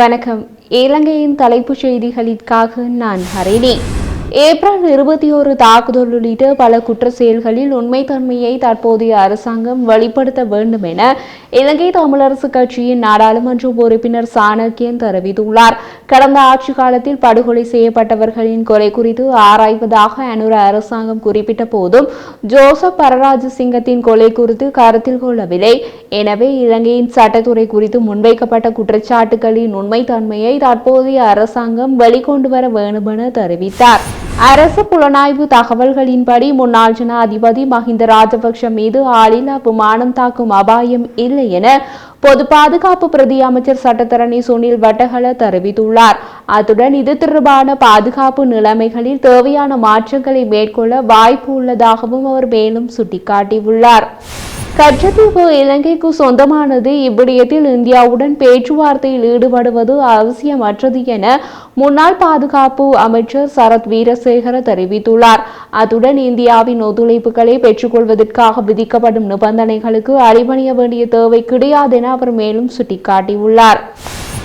வணக்கம். இலங்கையின் தலைப்புச் செய்திகளுக்காக நான் ஹரிணி. ஏப்ரல் இருபத்தி ஒரு தாக்குதல் உள்ளிட்ட பல குற்ற செயல்களில் உண்மைத்தன்மையை தற்போதைய அரசாங்கம் வெளிப்படுத்த வேண்டும் என இலங்கை தமிழரசு கட்சியின் நாடாளுமன்ற உறுப்பினர் சாணக்கியன் தெரிவித்துள்ளார். கடந்த ஆட்சி காலத்தில் படுகொலை செய்யப்பட்டவர்களின் கொலை குறித்து ஆராய்வதாக அனுர அரசாங்கம் குறிப்பிட்ட போதும் ஜோசப் பரராஜசிங்கத்தின் கொலை குறித்து கருத்தில் கொள்ளவில்லை. எனவே இலங்கையின் சட்டத்துறை குறித்து முன்வைக்கப்பட்ட குற்றச்சாட்டுகளின் உண்மைத்தன்மையை தற்போதைய அரசாங்கம் வெளிக்கொண்டு வர வேண்டுமென தெரிவித்தார். அரசு புலனாய்வு தகவல்களின்படி முன்னாள் ஜனாதிபதி மஹிந்த ராஜபக்ஷ மீது ஆளில்லா விமானம் தாக்கும் அபாயம் இல்லை என பொது பாதுகாப்பு பிரதி அமைச்சர் சட்டத்தரணி சுனில் வட்டகல தெரிவித்துள்ளார். அத்துடன் இது தொடர்பான பாதுகாப்பு நிலைமைகளில் தேவையான மாற்றங்களை மேற்கொள்ள வாய்ப்பு உள்ளதாகவும் அவர் மேலும் சுட்டிக்காட்டியுள்ளார். கச்சத்தீவு இலங்கைக்கு சொந்தமானது. இவ்விடயத்தில் இந்தியாவுடன் பேச்சுவார்த்தையில் ஈடுபடுவது அவசியமற்றது என முன்னாள் பாதுகாப்பு அமைச்சர் சரத் வீரசேகர தெரிவித்துள்ளார். அத்துடன் இந்தியாவின் ஒத்துழைப்புகளை பெற்றுக்கொள்வதற்காக விதிக்கப்படும் நிபந்தனைகளுக்கு அடிபணிய வேண்டிய தேவை கிடையாது என அவர் மேலும் சுட்டிக்காட்டியுள்ளார்.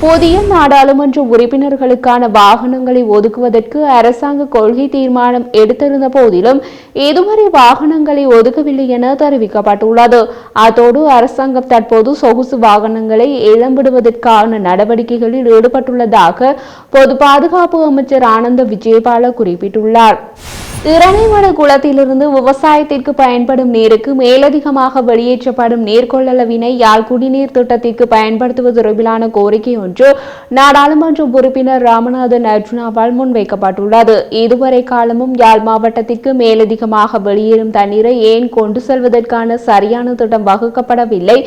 புதிய நாடாளுமன்ற உறுப்பினர்களுக்கான வாகனங்களை ஒதுக்குவதற்கு அரசாங்க கொள்கை தீர்மானம் எடுத்திருந்த போதிலும் இதுவரை வாகனங்களை ஒதுக்கவில்லை என தெரிவிக்கப்பட்டுள்ளது. அத்தோடு அரசாங்கம் தற்போது சொகுசு வாகனங்களை இழம்பிடுவதற்கான நடவடிக்கைகளில் ஈடுபட்டுள்ளதாக பொது பாதுகாப்பு அமைச்சர் ஆனந்த விஜயபால குறிப்பிட்டுள்ளார். இரணைமடு குளத்திலிருந்து விவசாயத்திற்கு பயன்படும் நீருக்கு மேலதிகமாக வெளியேற்றப்படும் நீர்கொள்ளளவினை யாழ் குடிநீர் திட்டத்திற்கு பயன்படுத்துவது தொடர்பிலான கோரிக்கை ஒன்று என்று நாடாளுமன்ற உறுப்பினர் ராமநாதன் அர்ஜுனாவால் முன்வைக்கப்பட்டுள்ளது. இதுவரை காலமும் யாழ் மாவட்டத்திற்கு மேலதிகமாக வெளியேறும் தண்ணீரை ஏன் கொண்டு செல்வதற்கான சரியான திட்டம் வகுக்கப்படவில்லை?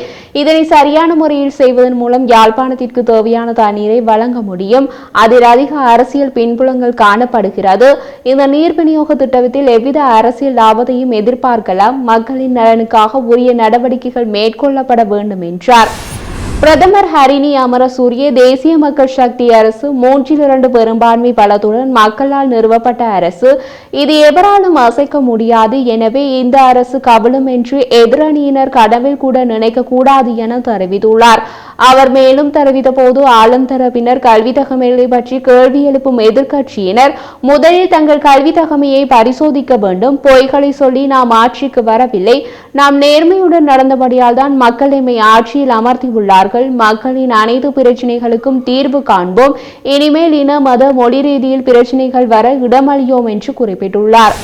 இதனை சரியான முறையில் செய்வதன் மூலம் யாழ்ப்பாணத்திற்கு தேவையான தண்ணீரை வழங்க முடியும். அதில் அதிக அரசியல் பின்புலங்கள் காணப்படுகிறது. இந்த நீர் விநியோக திட்டத்தில் எவ்வித அரசியல் லாபத்தையும் எதிர்பார்க்கலாம். மக்களின் நலனுக்காக உரிய நடவடிக்கைகள் மேற்கொள்ளப்பட வேண்டும் என்றார். பிரதமர் ஹரிணி அமரசூரிய தேசிய மக்கள் சக்தி அரசு மூன்றில் இரண்டு பெரும்பான்மை பலத்துடன் மக்களால் நிறுவப்பட்ட அரசு. இது எவராலும் அசைக்க முடியாது. எனவே இந்த அரசு கபலம் என்று எதிரணியினர் கனவில் கூட நினைக்க கூடாது என தெரிவித்துள்ளார். அவர் மேலும் தெரிவித்த போது ஆளும் தரப்பினர் கல்வி தகமைகளை பற்றி கேள்வி எழுப்பும் எதிர்க்கட்சியினர் முதலில் தங்கள் கல்வி தகமையை பரிசோதிக்க வேண்டும். பொய்களை சொல்லி நாம் ஆட்சிக்கு வரவில்லை. நாம் நேர்மையுடன் நடந்தபடியால் தான் மக்கள் எம்மை ஆட்சியில் அமர்த்தியுள்ளார் அமர்த்தியுள்ளார்கள் மக்களின் அனைத்து பிரச்சனைகளுக்கும் தீர்வு காண்போம். இனிமேல் இன மத மொழி ரீதியில் பிரச்சனைகள் வர இடமளியோம் என்று குறிப்பிட்டுள்ளார்.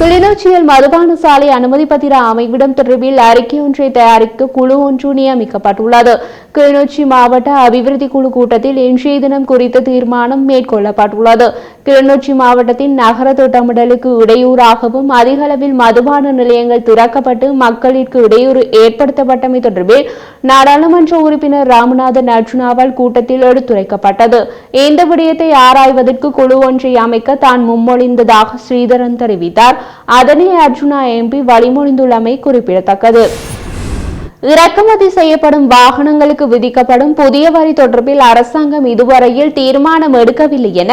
கிளிநொச்சியில் மதுபான சாலை அனுமதி பத்திர அமைவிடம் தொடர்பில் அறிக்கை ஒன்றை தயாரிக்க குழு ஒன்று நியமிக்கப்பட்டுள்ளது. கிளிநொச்சி மாவட்ட அபிவிருத்தி குழு கூட்டத்தில் இன்றைய தினம் குறித்த தீர்மானம் மேற்கொள்ளப்பட்டுள்ளது. கிளிநொச்சி மாவட்டத்தின் நகர திட்டமிடலுக்கு இடையூறாகவும் அதிக அளவில் மதுபான நிலையங்கள் திறக்கப்பட்டு மக்களிற்கு இடையூறு ஏற்படுத்தப்பட்டமை தொடர்பில் நாடாளுமன்ற உறுப்பினர் ராமநாதன் அர்ஜுனாவால் கூட்டத்தில் எடுத்துரைக்கப்பட்டது. இந்த விடயத்தை ஆராய்வதற்கு குழு ஒன்றை அமைக்க தான் முன்மொழிந்ததாக ஸ்ரீதரன் தெரிவித்தார். அதனை அர்ஜுனா எம்பி வழிமொழிந்துள்ளமை குறிப்பிடத்தக்கது. இறக்குமதி செய்யப்படும் வாகனங்களுக்கு விதிக்கப்படும் புதிய வரி தொடர்பில் அரசாங்கம் இதுவரையில் தீர்மானம் எடுக்கவில்லை என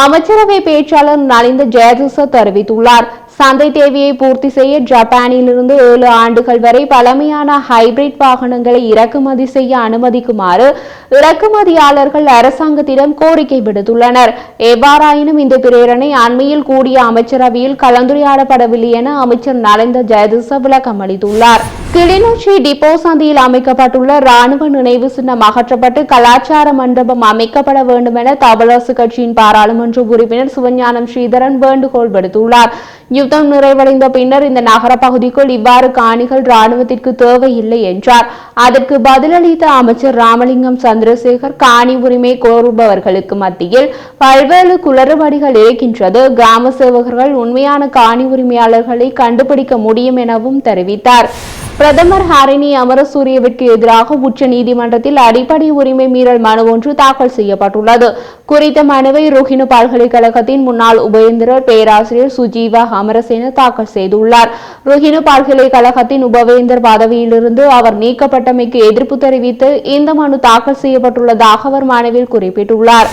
அமைச்சரவை பேச்சாளர் நலிந்த ஜெயதிச தெரிவித்துள்ளார். சந்தை தேவையை பூர்த்தி செய்ய ஜப்பானிலிருந்து ஏழு ஆண்டுகள் வரை பழமையான ஹைபிரிட் வாகனங்களை இறக்குமதி செய்ய அனுமதிக்குமாறு இறக்குமதியாளர்கள் அரசாங்கத்திடம் கோரிக்கை விடுத்துள்ளனர். எவ்வாறாயினும் இந்த பிரேரணை அண்மையில் கூடிய அமைச்சரவையில் கலந்துரையாடப்படவில்லை என அமைச்சர் நலிந்த ஜெயதிச விளக்கம் அளித்துள்ளார் கிளிநொச்சி டிப்போ சந்தியில் அமைக்கப்பட்டுள்ள ராணுவ நினைவு சின்னம் அகற்றப்பட்டு கலாச்சார மண்டபம் அமைக்கப்பட வேண்டும் என தமிழரசு கட்சியின் பாராளுமன்ற உறுப்பினர் சிவஞானம் ஸ்ரீதரன் வேண்டுகோள் விடுத்துள்ளார். யுத்தம் நிறைவடைந்த பின்னர் இந்த நகர பகுதிக்குள் இவ்வாறு காணிகள் ராணுவத்திற்கு தேவையில்லை என்றார். அதற்கு பதிலளித்த அமைச்சர் ராமலிங்கம் சந்திரசேகர் காணி உரிமை கோருபவர்களுக்கு மத்தியில் பல்வேறு குளறுபடிகள் இருக்கின்றது. கிராம சேவகர்கள் உண்மையான காணி உரிமையாளர்களை கண்டுபிடிக்க முடியும் எனவும் தெரிவித்தார். பிரதமர் ஹரிணி அமரசூரியவிற்கு எதிராக உச்ச நீதிமன்றத்தில் அடிப்படை உரிமை மீறல் மனு ஒன்று தாக்கல் செய்யப்பட்டுள்ளது. குறித்த மனுவை ரோஹினு பல்கலைக்கழகத்தின் முன்னாள் உபேந்திர பேராசிரியர் சுஜீவா அமரசேன தாக்கல் செய்துள்ளார். ரோஹினு பல்கலைக்கழகத்தின் உபவேந்தர் பதவியிலிருந்து அவர் நீக்கப்பட்டமைக்கு எதிர்ப்பு தெரிவித்து இந்த மனு தாக்கல் செய்யப்பட்டுள்ளதாக அவர் மனுவில் குறிப்பிட்டுள்ளார்.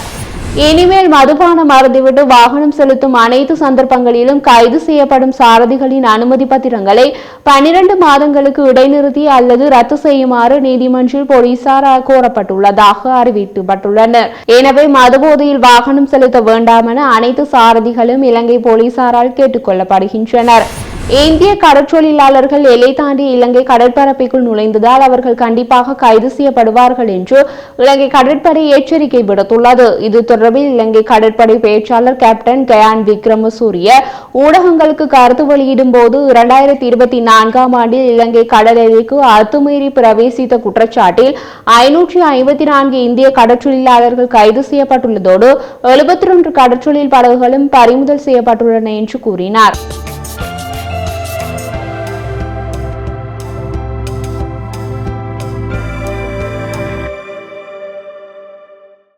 இனிமேல் மதுபானம் மறந்துவிட்டு வாகனம் செலுத்தும் அனைத்து சந்தர்ப்பங்களிலும் கைது செய்யப்படும் சாரதிகளின் அனுமதி பத்திரங்களை பனிரெண்டு மாதங்களுக்கு இடைநிறுத்தி அல்லது ரத்து செய்யுமாறு நீதிமன்றில் போலீசார் கோரப்பட்டுள்ளதாக அறிவிக்கப்பட்டுள்ளனர். எனவே மதுபோதையில் வாகனம் செலுத்த வேண்டாம் என அனைத்து சாரதிகளும் இலங்கை போலீசாரால் கேட்டுக்கொள்ளப்படுகின்றனர் இந்திய கடற்றொழிலாளர்கள் எல்லை தாண்டி இலங்கை கடற்பரப்பிற்குள் நுழைந்ததால் அவர்கள் கண்டிப்பாக கைது செய்யப்படுவார்கள் என்று இலங்கை கடற்படை எச்சரிக்கை விடுத்துள்ளது. இது தொடர்பில் இலங்கை கடற்படை பேச்சாளர் கேப்டன் கயான் விக்ரமசூரிய ஊடகங்களுக்கு கருத்து வெளியிடும் போது இரண்டாயிரத்தி இருபத்தி நான்காம் ஆண்டில் இலங்கை கடல் எல்லைக்கு அத்துமீறி பிரவேசித்த குற்றச்சாட்டில் ஐநூற்றி ஐம்பத்தி நான்கு இந்திய கடற்றொழிலாளர்கள் கைது செய்யப்பட்டுள்ளதோடு எழுபத்தி ஒன்று கடற்றொழில் படகுகளும் பறிமுதல் செய்யப்பட்டுள்ளன என்று கூறினார்.